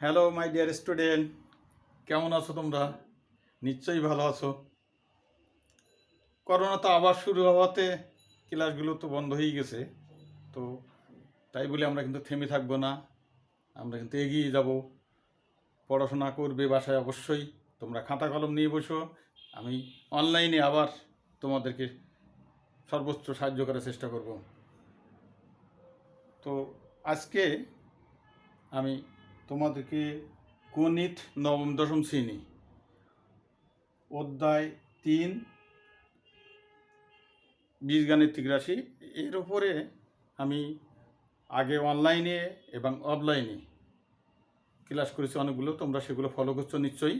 Hello my dear student কেমন আছো তোমরা? নিশ্চয়ই ভালো আছো। করোনা তো আবার শুরু হওয়াতে ক্লাসগুলো তো বন্ধ হয়ে গেছে। তো তাই বলে আমরা কিন্তু থেমে থাকব না। আমরা কিন্তু এগিয়ে যাব। পড়াশোনা করবে বাসায় অবশ্যই। তোমরা খাতা কলম নিয়ে বসো। আমি অনলাইনে আবার তোমাদেরকে সর্বোচ্চ সাহায্য করার চেষ্টা করব। তো আজকে আমি তোমাদেরকে গণিত নবম দশম শ্রেণি, অধ্যায় তিন, বীজগাণিতিক রাশি। এর উপরে আমি আগে অনলাইনে এবং অফলাইনে ক্লাস করেছি অনেকগুলো, তোমরা সেগুলো ফলো করছ নিশ্চয়ই।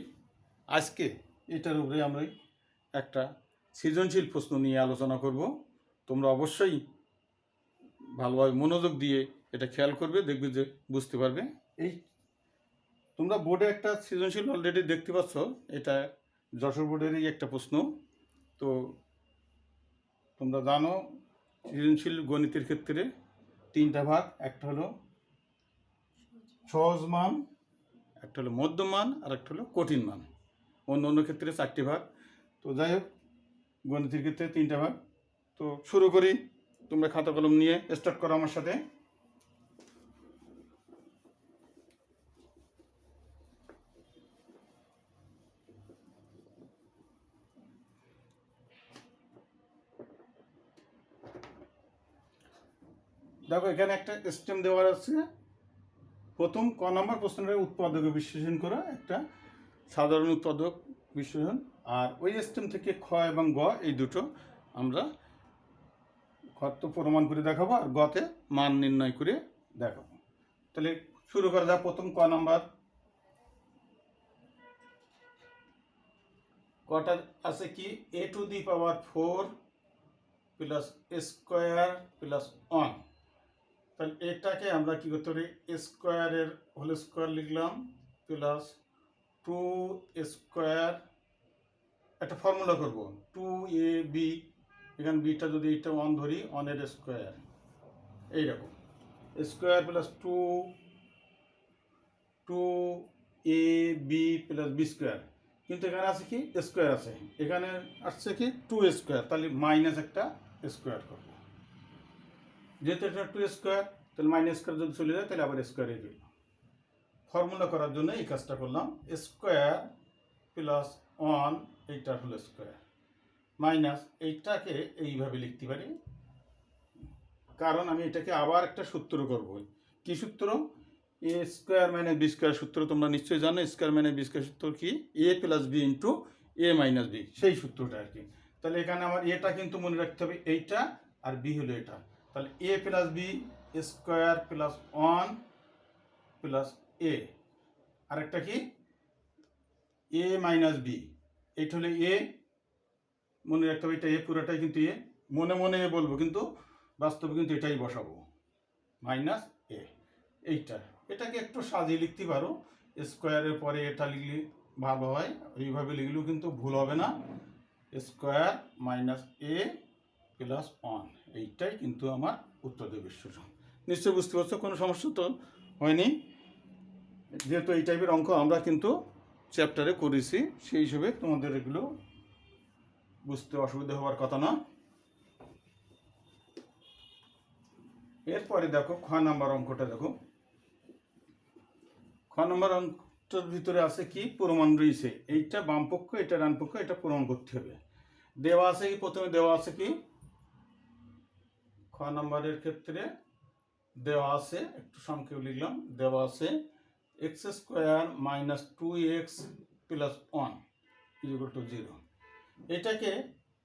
আজকে এটার উপরে আমরা একটা সৃজনশীল প্রশ্ন নিয়ে আলোচনা করব। তোমরা অবশ্যই ভালোভাবে মনোযোগ দিয়ে এটা খেয়াল করবে, দেখবে যে বুঝতে পারবে। এই তোমরা বোর্ডে একটা সৃজনশীল অলরেডি দেখতে পাচ্ছ, এটা যশোর বোর্ডেরই একটা প্রশ্ন। তো তোমরা জানো, সৃজনশীল গণিতের ক্ষেত্রে তিনটা ভাগ, একটা হলো সহজ মান, একটা হলো মধ্যম মান, আর একটা হলো কঠিন মান। অন্য অন্য ক্ষেত্রে চারটি ভাগ। তো যাই হোক, গণিতের ক্ষেত্রে তিনটা ভাগ। তো শুরু করি। তোমরা খাতা কলম নিয়ে স্টার্ট করো আমার সাথে। দেখো, এখানে একটা স্টেম দেওয়ার আছে। প্রথম ক নম্বর প্রশ্নের উৎপাদক বিশ্লেষণ করা, একটা সাধারণ উৎপাদক বিশ্লেষণ। আর ওই স্টেম থেকে খ এবং গ, এই দুটো আমরা খ তো প্রমাণ করে দেখাবো আর গতে মান নির্ণয় করে দেখাবো। তাহলে শুরু করা যাক, প্রথম ক নাম্বার। কটা আছে কি? A to the power four plus square plus one তাহলে এটাকে আমরা কি করতে পারি? স্কোয়ারের হোল স্কোয়ার লিখলাম প্লাস টু স্কোয়ার একটা ফর্মুলা করব। টু এ বি এখানে বিটা যদি এটা ওয়ান ধরি ওয়ানের স্কোয়ার এইরকম। Square plus two two a b plus b square কিন্তু এখানে আছে কি? স্কোয়ার আছে। এখানে আসছে কি? টু স্কোয়ার তাহলে মাইনাস একটা স্কোয়ার করব। যেহেতু এটা টু স্কোয়ার তাহলে মাইনাস স্কোয়ার যদি চলে যায়, তাহলে আবার স্কোয়ারে গেল। ফর্মুলা করার জন্য এই কাজটা করলাম। স্কোয়ার প্লাস ওয়ান এইটা হলো স্কোয়ার মাইনাস এইটাকে এইভাবে লিখতে পারি। কারণ আমি এটাকে আবার একটা সূত্র করব। কি সূত্র? A square minus b square সূত্র তোমরা নিশ্চয়ই জানো। স্কোয়ার মাইনাস বি স্কোয়ার সূত্র কি? A plus b into a minus b সেই সূত্রটা আর কি। তাহলে এখানে আমার এটা কিন্তু মনে রাখতে হবে এইটা, আর বি হলো এটা। তাহলে a plus b square plus one plus a আরেকটা কি? এ মাইনাস বি এইটা হলে এ মনে রাখতে হবে এটা এ পুরোটাই কিন্তু এ মনে মনে এ বলব কিন্তু বাস্তবে কিন্তু এটাই বসাবো। মাইনাস এ এইটা। এটাকে একটু সাজিয়ে লিখতে পারো। স্কোয়ারের পরে এটা লিখলে ভালো হয়। এইভাবে লিখলেও কিন্তু ভুল হবে না। Square minus a plus one. এইটাই কিন্তু আমার উত্তর দেবে বিশ্লেষণ নিশ্চয়ই বুঝতে পারছ, কোনো সমস্যা তো হয়নি। যেহেতু এই টাইপের অঙ্ক আমরা কিন্তু চ্যাপ্টারে করেছি, সেই হিসেবে তোমাদের এগুলো বুঝতে অসুবিধা হওয়ার কথা না। এরপরে দেখো, খ নাম্বার অঙ্কটা দেখো। খ নাম্বার অঙ্কটার ভিতরে আছে কি প্রমাণ রয়েছে? এইটা বাম পক্ষ এটা ডান পক্ষ এটা প্রমাণ করতে হবে। দেওয়া আছে কি? প্রথমে দেওয়া আছে কি? খ নম্বরের ক্ষেত্রে দেওয়া আছে, একটু সংক্ষেপ লিখলাম, দেওয়া আছে x square minus two x plus one equal to zero এটাকে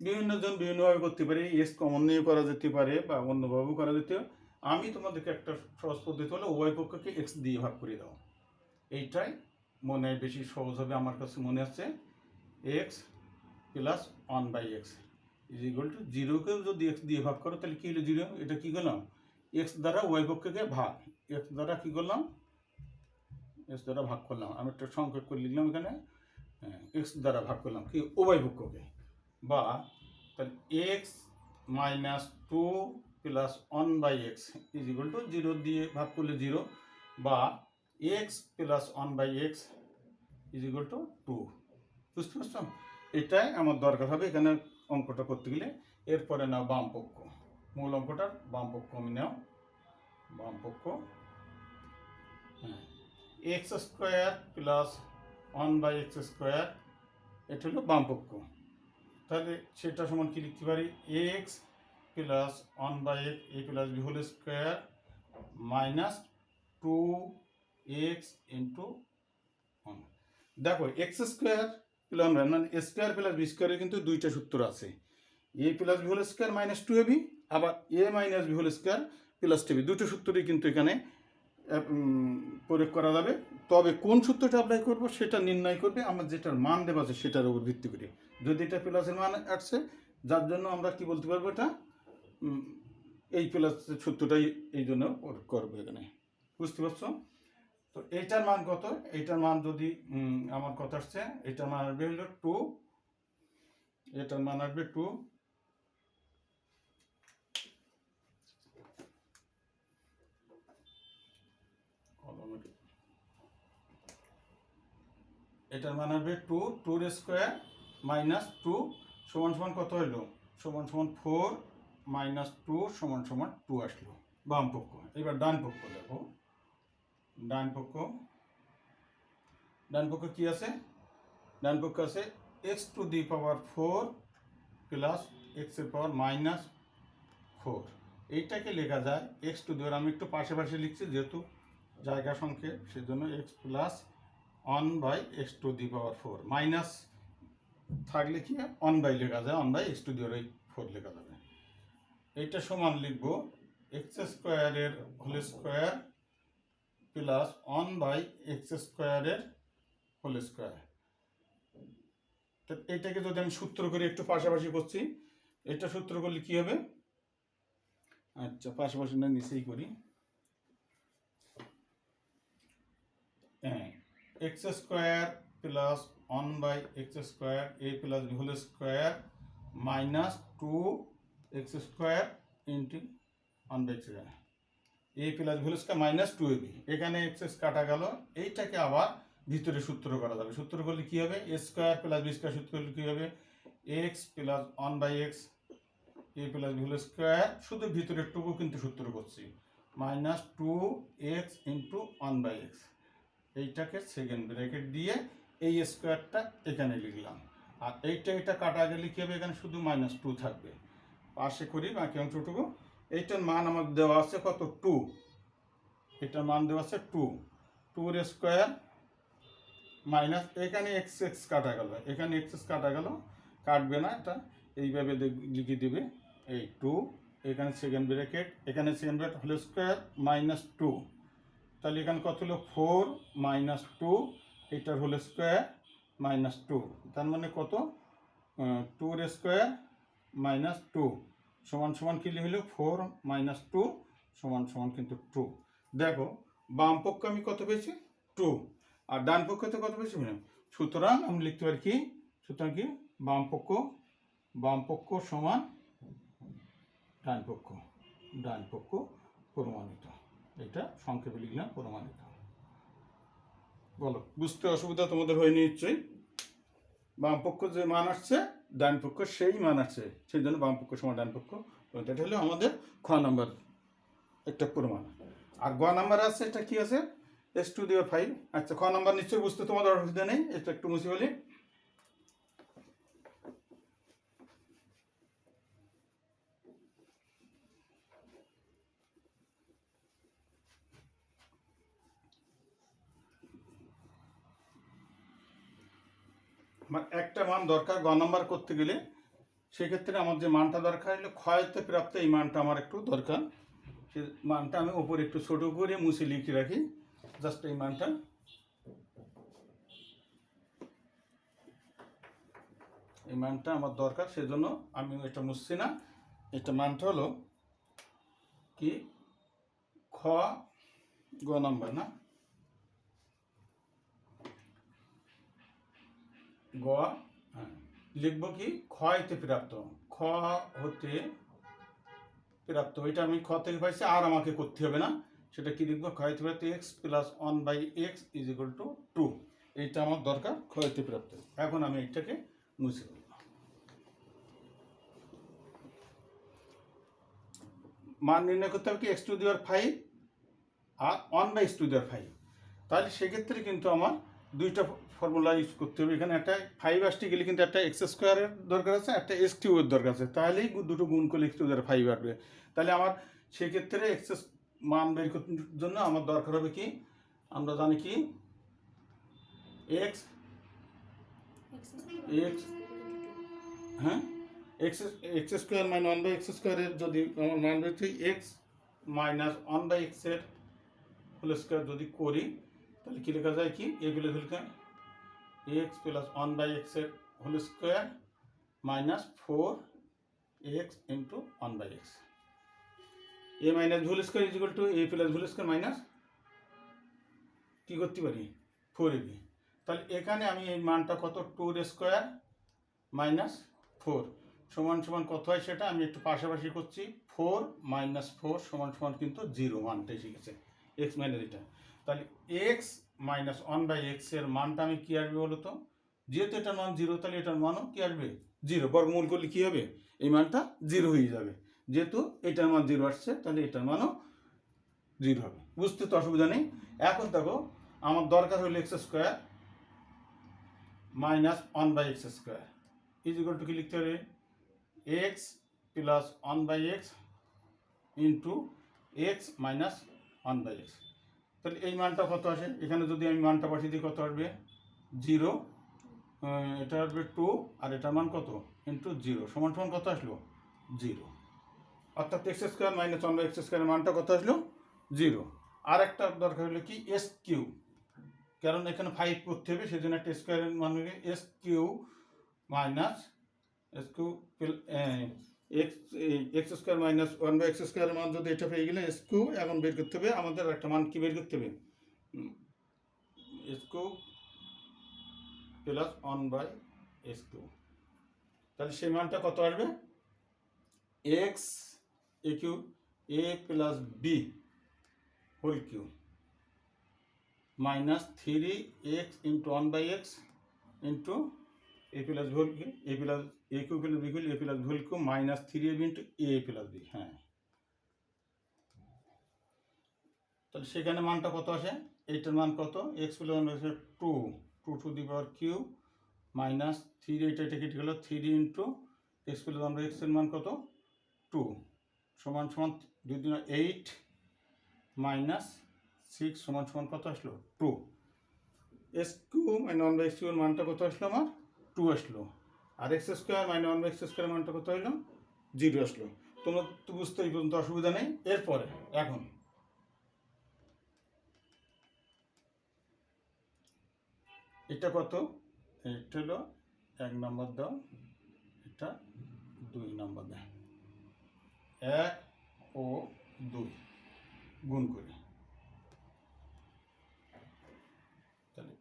বিভিন্ন জন বিভিন্নভাবে করতে পারে এস কমন নিয়ে করা যেতে পারে বা অন্যভাবেও করা যেতে পারে। আমি তোমাদেরকে একটা সহজ পদ্ধতি হলো উভয় পক্ষকে এক্স দিয়ে ভাগ করে দাও। এইটাই মনে বেশি সহজ হবে, আমার কাছে মনে আছে x plus one by x is equal to জিরোকেও যদি এক্স দিয়ে ভাগ করো, তাহলে কী হলো জিরো এটা কী করলাম? এক্স দ্বারা উভয় পক্ষকে ভাগ। এক্স দ্বারা কী করলাম? এক্স দ্বারা ভাগ করলাম। আমি একটা সংক্ষেপ করে লিখলাম এখানে। এক্স দ্বারা ভাগ করলাম কি? উভয় পক্ষকে। বা তাহলে x minus two plus one by x is equal to zero দিয়ে ভাগ করলে জিরো বা x plus one by x is equal to two বুঝতে পারছ? এটাই আমার দরকার হবে এখানে অঙ্কটা করতে গেলে এরপরে নাও বাম পক্ষ। মূল অঙ্কটার বাম পক্ষ আমি নাও। বাম পক্ষ। হ্যাঁ। X square plus one by x square, এটা হলো বাম পক্ষ। তাহলে সেটা সমান কি লিখতে পারি? X plus one by a plus b whole square minus two x into দেখো, এক্স স্কোয়ার প্লাস মানে স্কোয়ার প্লাস বি স্কোয়ারের কিন্তু দুইটা সূত্র আছে। A plus b whole square minus two a b আবার a minus b whole square plus t b দুটো সূত্রই কিন্তু এখানে প্রয়োগ করা যাবে। তবে কোন সূত্রটা অ্যাপ্লাই করব সেটা নির্ণয় করবে, আমার যেটার মান দেওয়া আছে সেটার উপর ভিত্তি করে। যদি এটা প্লাসের মান আসছে যার জন্য আমরা কি বলতে পারব এটা? এই প্লাস সূত্রটাই এই জন্য করব এখানে। বুঝতে পারছ? তো এইটার মান কত? এইটার মান যদি আমার কথা আসছে এটার মান আসবে হলো টু এটার মান আসবে টু এটার মান আসবে টু টুর স্কোয়ার মাইনাস টু সমান সমান কত হইল? সমান সমান ফোর মাইনাস টু সমান সমান টু আসলো। বাম পক্ষ। এবার ডান পক্ষ দেখো। ডান পক্ষ। ডান পক্ষ কি আছে? ডান পক্ষ আছে x to the power four plus এক্সের পাওয়ার মাইনাস ফোর এইটাকে লেখা যায় এক্স টু দি আমি একটু পাশে পাশে লিখছি যেহেতু জায়গা সংখ্যে সেজন্য x plus one by x to the power four minus থাকলে কি অন বাই লেখা যায় one by x to the ওই ফোর লেখা যাবে। এইটা সমান লিখব এক্স স্কোয়ারের whole square plus one by x স্কোয়ারের হোল স্কোয়ার। তো এটাকে যদি আমি সূত্র করে একটু পাশাপাশি করছি, এটা সূত্র করলে কি হবে? আচ্ছা পাশাপাশি না, নিচেই করি। হ্যাঁ x square plus one by x square, a plus whole square minus two x square into one by square. A plus whole square minus two a b এখানে এক্স এক্স কাটা গেল। এইটাকে আবার ভিতরে সূত্র করা যাবে। সূত্র করলে কী হবে? A square plus b square সূত্র করলে কী হবে? X plus one by x a plus whole square শুধু ভিতরের টুকু কিন্তু সূত্র করছি। Minus two x into one by x এইটাকে সেকেন্ড ব্র্যাকেট দিয়ে এই স্কোয়ারটা এখানে লিখলাম। আর এইটা, এটা কাটা গেলে কী হবে? এখানে শুধু মাইনাস টু থাকবে। পাশে করি, বাকি অংশটুকু এইটার মান আমার দেওয়া আছে কত? টু এটার মান দেওয়া আছে টু টুর স্কোয়ার মাইনাস এখানে এক্স এক্স কাটা গেল। এখানে এক্স এক্স কাটা গেল, কাটবে না এটা। এইভাবে লিখে দিবে। এই টু এখানে সেকেন্ড ব্র্যাকেট এখানে second bracket whole square minus two তাহলে এখানে কত হলো? ফোর মাইনাস টু এটার হোল স্কোয়ার মাইনাস টু তার মানে কত? টুর স্কোয়ার মাইনাস টু সমান সমান কি হলো ফোর মাইনাস টু সমান সমান কিন্তু টু দেখো, বাম পক্ষ আমি কত পেয়েছি? টু আর ডান পক্ষতে কত পেয়েছি? সুতরাং আমি লিখতে পারি কি? সুতরাং কি? বাম পক্ষ বাম পক্ষ সমান ডান পক্ষ ডান পক্ষ প্রমাণিত। এটা সংক্ষেপে লিখলাম, প্রমাণিত। বলো। বুঝতে অসুবিধা তোমাদের হয়নি নিশ্চয়ই। বাম পক্ষ যে মান আসছে, ডান পক্ষ সেই মান আসছে। সেই জন্য বামপক্ষ সময় সমান ডান পক্ষ। এটা হলো আমাদের খ নাম্বার একটা প্রমাণ। আর গ নাম্বার আছে, এটা কি আছে? এস টু দিও ফাইভ আচ্ছা খ নাম্বার নিশ্চয়ই বুঝতে তোমাদের অসুবিধা নেই, এটা একটু মুছে বলি একটা মান দরকার গ নাম্বার করতে গেলে। সেক্ষেত্রে আমার যে মানটা দরকার হলো ক্ষয়তে প্রাপ্ত এই মানটা আমার একটু দরকার। সে মানটা আমি ওপরে একটু ছোটো করে মুছে লিখে রাখি। জাস্ট এই মানটা। এই মানটা আমার দরকার, সেজন্য আমি এটা মুছছি না। এটা মানটা হলো কি? খ, গ নাম্বার না? গ, লিখব কি? ক্ষয়তে প্রাপ্ত। খ হতে প্রাপ্ত। এটা আমি খ থেকে পাইছি, আর আমাকে করতে হবে না। সেটা কি লিখব? ক্ষয়তি প্রাপ্ত, x plus one by x is equal to two. এইটা আমার দরকার ক্ষয়তি প্রাপ্ত। এখন আমি এইটাকে মুছে দেবো মান নির্ণয় করতে হবে কি? এক্স টু দেওয়ার ফাইভ আর ওয়ান বাই এক্স টু দেওয়ার ফাইভ। তাহলে সেক্ষেত্রে কিন্তু আমার দুইটা ফর্মুলা ইউজ করতে হবে। এখানে একটা ফাইভ আসতে গেলে কিন্তু একটা এক্স স্কোয়ারের দরকার আছে, একটা এক্স কিউবের দরকার আছে। তাহলেই দুটো গুণ করলে এক্স টু ফাইভ আসবে। তাহলে আমার সেক্ষেত্রে এক্স মান বের করার জন্য আমার দরকার হবে কি? আমরা জানি কি? এক্স এক্স হ্যাঁ? X x square minus one by x স্কোয়ারের যদি আমার মান বেরোচ্ছে এক্স মাইনাস ওয়ান বাই এক্সের হোল স্কোয়ার যদি করি তাহলে কী লেখা যায় কি? এগুলো লেখা এক্স প্লাস ওয়ান বাই এক্সের whole square minus four x into one by x a minus whole square is two a plus whole square minus কী করতে পারি? ফোর এ বি তাহলে এখানে আমি এই মানটা কত? টুর স্কোয়ার মাইনাস ফোর সমান সমান কত হয় সেটা আমি একটু পাশাপাশি করছি। ফোর মাইনাস ফোর সমান সমান কিন্তু জিরো মানটা এসে গেছে এক্স মাইনাস এটা। তাহলে এক্স মাইনাস ওয়ান বাই এক্সের মানটা আমি কী আসবে বলো তো? যেহেতু এটার মান জিরো তাহলে এটার মানও কী আসবে? জিরো বর্গমূল করলে কী হবে? এই মানটা জিরো হয়ে যাবে। যেহেতু এটার মান জিরো আসছে, তাহলে এটার মানও জিরো হবে। বুঝতে তো অসুবিধা নেই? এখন দেখো, আমার দরকার হলো x square minus one by x square is equal to কি লিখতে হবে? X plus one by x into x minus one by x তাহলে এই মানটা কত আসে? এখানে যদি আমি মানটা বসিয়ে দিই, কত আসবে? জিরো। এটা আসবে টু আর এটার মান কত? ইন্টু জিরো সমান সমান কত আসলো? জিরো। অর্থাৎ x square minus one by x স্কোয়ারের মানটা কত আসলো? জিরো। আর একটা দরকার হলো কি? এস কিউ কারণ এখানে ফাইভ করতে হবে সেই জন্য একটা স্কোয়ারের মান x cube minus x cube x x square minus one by x স্কোয়ারের মান যদি এটা পেয়ে গেলে এস এখন বের করতে হবে, আমাদের একটা মান কি বের করতে হবে? S plus one by S তাহলে সেই মানটা কত আসবে? X a q a plus b whole q minus three x into one by x into a plus ভুল কি a plus a q plus b q a plus ভুল q minus three a into a plus b হ্যাঁ। তাহলে সেখানে মানটা কত আসে? এইটার মান কত? X plus one by two two two the power cube minus three এইটা এটা কেটে গেল three into x plus one এক্সের মান কত? টু সমান সমান দুই দিন এইট মাইনাস সিক্স সমান সমান কত আসলো? Two x cube minus one by x কিউর মানটা কত আসলো আমার? টু আসলো। আর x square minus one by x square মানটা কত হলো জিরো আসলো। তোমরা তো বুঝতে এই পর্যন্ত অসুবিধা নেই। এরপরে, এখন। এটা কত? এটা হলো এক নম্বর দাও। এটা দুই নম্বর দাও। এক ও দুই। গুণ করি। তাহলে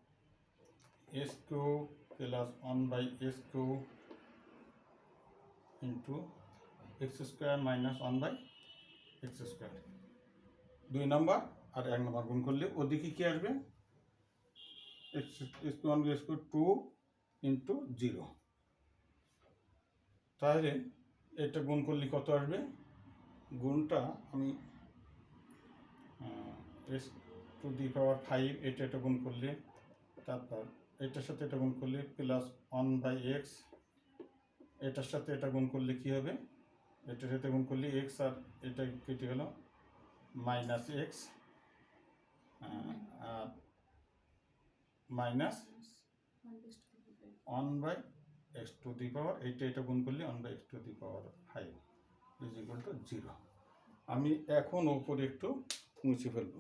x cube plus one by x cube into x square minus one by x square দুই নম্বর আর এক নম্বর গুণ করলে ওদিকে কী আসবে? X one two into zero তাহলে এটা গুণ করলে কত আসবে? গুণটা আমি x to the power five এটা এটা গুণ করলে তারপর এটার সাথে এটা গুণ করলে প্লাস ওয়ান বাই এক্স এটার সাথে এটা গুণ করলে কী হবে? এটার সাথে গুণ করলে এক্স আর এটা কেটে গেল minus x R minus one by x to the power এইটা এটা গুণ করলে one by x to the power five is equal to zero আমি এখন ওপরে একটু মুছে ফেলব।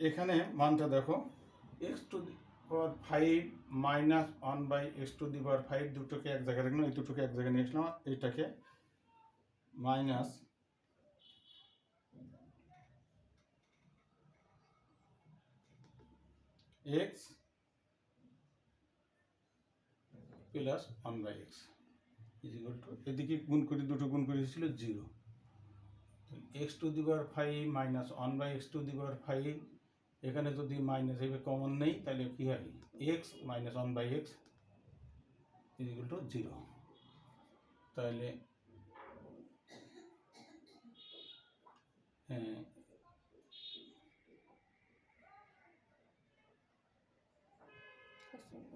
এখানে মানটা দেখো। X to power five minus one by x to the power five দুটোকে এক জায়গায় রাখলাম এই দুটোকে এক জায়গায় নিয়ে আসলাম এইটাকে minus x plus one by x is equal to এদিকে গুণ করে দুটো গুণ করে ছিল zero x to the power five minus one by x to the power five এখানে যদি মাইনাস হিসেবে কমন নেই, তাহলে কী হয়? X minus one by x is equal to zero তাহলে হ্যাঁ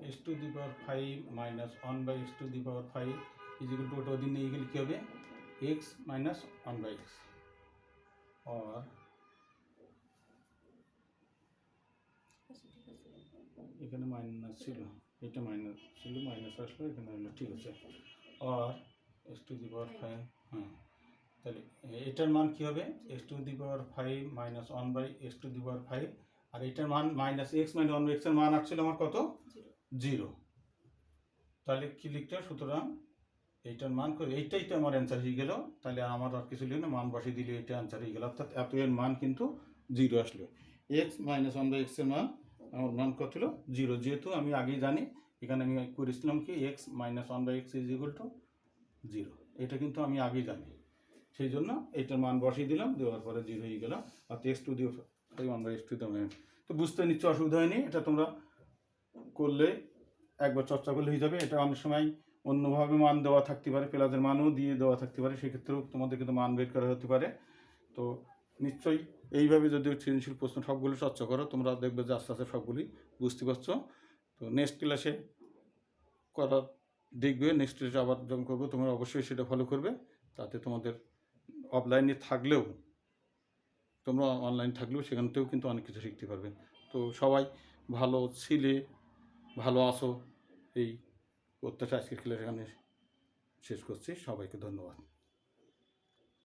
x to the power five minus one by x to the power five is equal to ওটা ওদিন নিয়ে গেলে কী হবে? X minus one by x আর এখানে মাইনাস ছিল এটা মাইনাস ছিল মাইনাস আসলো এখানে হলো ঠিক আছে। আর x to the power five হ্যাঁ। তাহলে এটার মান কী হবে? X to the power five minus one by x to the power five আর এটার মান minus x minus one by এক্সের মান আসছিল আমার কত? জিরো তাহলে কি লিখতে সুতরাং এইটার মান করে এইটাই তো আমার অ্যান্সার হয়ে গেল। তাহলে আমার আর কিছু লিখে না মান বসিয়ে দিলে এটা অ্যান্সার হয়ে গেল। অর্থাৎ এত এর মান কিন্তু জিরো আসলো। এক্স মাইনাস ওয়ান বাই এক্সের মান আমার মান কত হলো জিরো। যেহেতু আমি আগেই জানি, এখানে আমি করেছিলাম কি? X minus one by x is equal to zero এটা কিন্তু আমি আগেই জানি। সেই জন্য এইটার মান বসিয়ে দিলাম, দেওয়ার পরে জিরো হয়ে গেলাম আর এক্স টু দিয়ে ওয়ান বাই এক্স টু তো বুঝতে নিশ্চয় অসুবিধা হয়নি, এটা তোমরা করলে একবার চর্চা করলে হয়ে যাবে। এটা অনেক সময় অন্যভাবে মান দেওয়া থাকতে পারে প্লাসের মানও দিয়ে দেওয়া থাকতে পারে, সেক্ষেত্রেও তোমাদের কিন্তু মান বের করা হতে পারে। তো নিশ্চয়ই এইভাবে যদি সৃজনশীল প্রশ্ন সবগুলো চর্চা করো, তোমরা দেখবে যে আস্তে আস্তে সবগুলি বুঝতে পারছ। তো নেক্সট ক্লাসে করা দেখবে নেক্সট ক্লাসে আবার যখন করব, তোমরা অবশ্যই সেটা ফলো করবে। তাতে তোমাদের অফলাইনে থাকলেও, তোমরা অনলাইন থাকলেও সেখান থেকেও কিন্তু অনেক কিছু শিখতে পারবে। তো সবাই ভালো ছিলে, ভালো আসো এই প্রত্যাশা আজকের ক্লাস এখানে শেষ করছি। সবাইকে ধন্যবাদ।